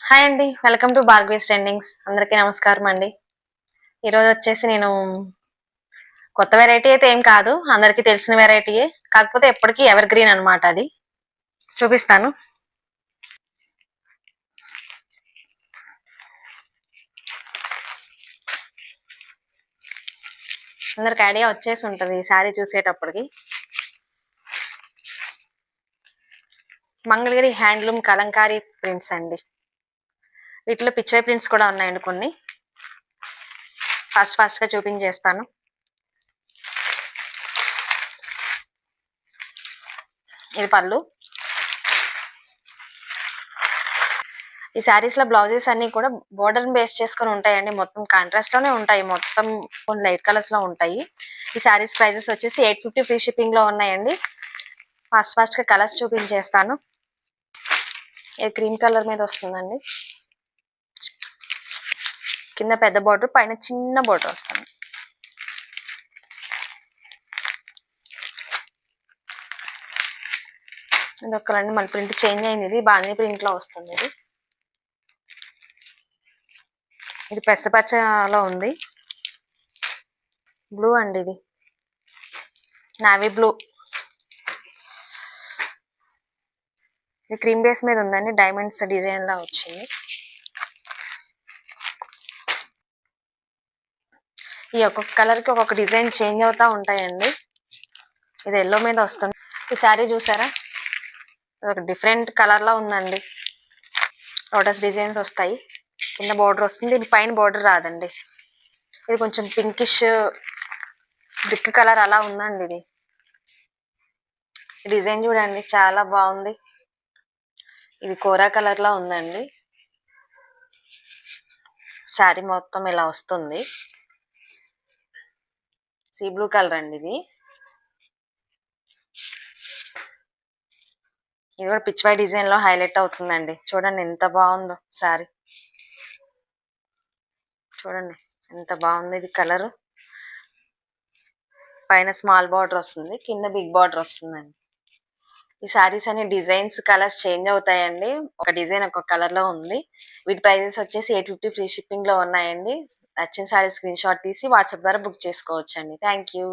Hi అండి. Welcome to బార్గ్వేస్ trendings అందరికీ నమస్కారం అండి. ఈరోజు వచ్చేసి నేను కొత్త వెరైటీ అయితే ఏం కాదు. అందరికీ తెలిసిన వెరైటీయే కాకపోతే ఎప్పటికీ ఎవర్ గ్రీన్ అనమాట అది. చూపిస్తాను. అందరికి ఐడియా వచ్చేసి ఉంటుంది ఈ శారీ చూసేటప్పటికి. మంగళగిరి హ్యాండ్లూమ్ కలంకారీ ప్రింట్స్ అండి. వీటిలో పిచ్వై ప్రింట్స్ కూడా ఉన్నాయండి కొన్ని. ఫాస్ట్ ఫాస్ట్గా చూపించేస్తాను ఇది పళ్ళు. ఈ శారీస్లో బ్లౌజెస్ అన్ని కూడా బోర్డర్ బేస్ చేసుకొని ఉంటాయండి. మొత్తం కాంట్రాస్ట్లోనే ఉంటాయి. మొత్తం కొన్ని లైట్ కలర్స్లో ఉంటాయి. ఈ శారీస్ ప్రైజెస్ వచ్చేసి ఎయిట్ ఫిఫ్టీ ఫ్రీ షిప్పింగ్లో ఉన్నాయండి. ఫాస్ట్ ఫాస్ట్గా కలర్స్ చూపించేస్తాను ఇది క్రీమ్ కలర్ మీద వస్తుందండి. కింద పెద్ద బోర్డర్ పైన చిన్న బోర్డర్ వస్తుంది. ఇది ఒక్కలండి మళ్ళీ ప్రింట్ చేంజ్ అయింది ఇది బాగానే ప్రింట్లో వస్తుంది ఇది. ఇది పెసపచ్చలో ఉంది. బ్లూ అండి ఇది. నావీ బ్లూ ఇది క్రీమ్ బేస్ మీద ఉందండి డైమండ్స్ డిజైన్లా వచ్చింది. ఈ ఒక్కొక్క కలర్కి ఒక్కొక్క డిజైన్ చేంజ్ అవుతూ ఉంటాయండి. ఇది ఎల్లో మీద వస్తుంది. ఈ శారీ చూసారా? ఇది ఒక డిఫరెంట్ కలర్లో ఉందండి. లోటస్ డిజైన్స్ వస్తాయి. కింద బార్డర్ వస్తుంది. ఇది పైన బార్డర్ రాదండి. ఇది కొంచెం పింకిష్ బ్రిక్ కలర్ అలా ఉందండి ఇది. డిజైన్ చూడండి. చాలా బాగుంది. ఇది కోరా కలర్లో ఉందండి. శారీ మొత్తం ఇలా వస్తుంది. సీ బ్లూ కలర్ అండి ఇది. ఇది కూడా పిచ్వై డిజైన్లో హైలైట్ అవుతుందండి. చూడండి ఎంత బాగుందో శారీ చూడండి ఎంత బాగుంది ఇది కలర్. పైన స్మాల్ బార్డర్ వస్తుంది కింద బిగ్ బార్డర్ వస్తుందండి. ఈ సారీస్ అన్ని డిజైన్స్ కలర్స్ చేంజ్ అవుతాయండి. ఒక డిజైన్ ఒక కలర్లో ఉంది. వీటి ప్రైజెస్ వచ్చేసి ఎయిట్ ఫిఫ్టీ ఫ్రీ షిప్పింగ్లో ఉన్నాయండి. నచ్చిన సారీ స్క్రీన్ షాట్ తీసి వాట్సాప్ ద్వారా బుక్ చేసుకోవచ్చు అండి థ్యాంక్ యూ